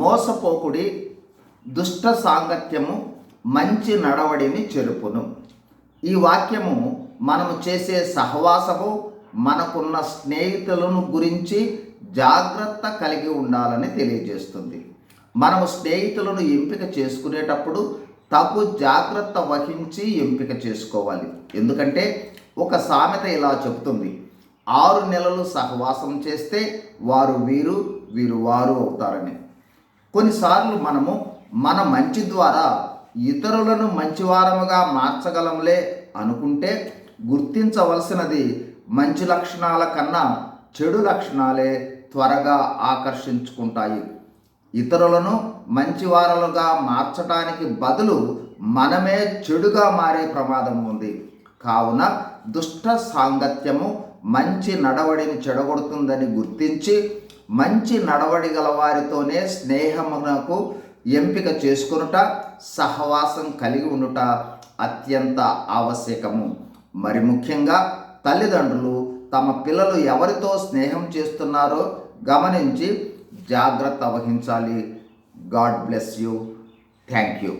మోసపోకుడి దుష్ట సాంగత్యము మంచి నడవడిని చెరుపును. ఈ వాక్యము మనము చేసే సహవాసము మనకున్న స్నేహితులను గురించి జాగ్రత్త కలిగి ఉండాలని తెలియజేస్తుంది. మనము స్నేహితులను ఎంపిక చేసుకునేటప్పుడు తగు జాగ్రత్త వహించి ఎంపిక చేసుకోవాలి. ఎందుకంటే ఒక సామెత ఇలా చెబుతుంది ఆరు నెలలు సహవాసం చేస్తే వారు వీరు వీరు వారు అవుతారని. కొన్నిసార్లు మనము మన మంచి ద్వారా ఇతరులను మంచివారముగా మార్చగలంలే అనుకుంటే గుర్తించవలసినది మంచి లక్షణాల కన్నా చెడు లక్షణాలే త్వరగా ఆకర్షించుకుంటాయి. ఇతరులను మంచివారలుగా మార్చడానికి బదులు మనమే చెడుగా మారే ప్రమాదం ఉంది. కావున దుష్ట సాంగత్యము మంచి నడవడిని చెడగొడుతుందని గుర్తించి మంచి నడవడి గల వారితోనే స్నేహమునకు ఎంపిక చేసుకొనుట సహవాసం కలిగి ఉండుట అత్యంత ఆవశ్యకము. మరి ముఖ్యంగా తల్లిదండ్రులు తమ పిల్లలు ఎవరితో స్నేహం చేస్తున్నారో గమనించి జాగ్రత్త వహించాలి. God bless you. Thank you.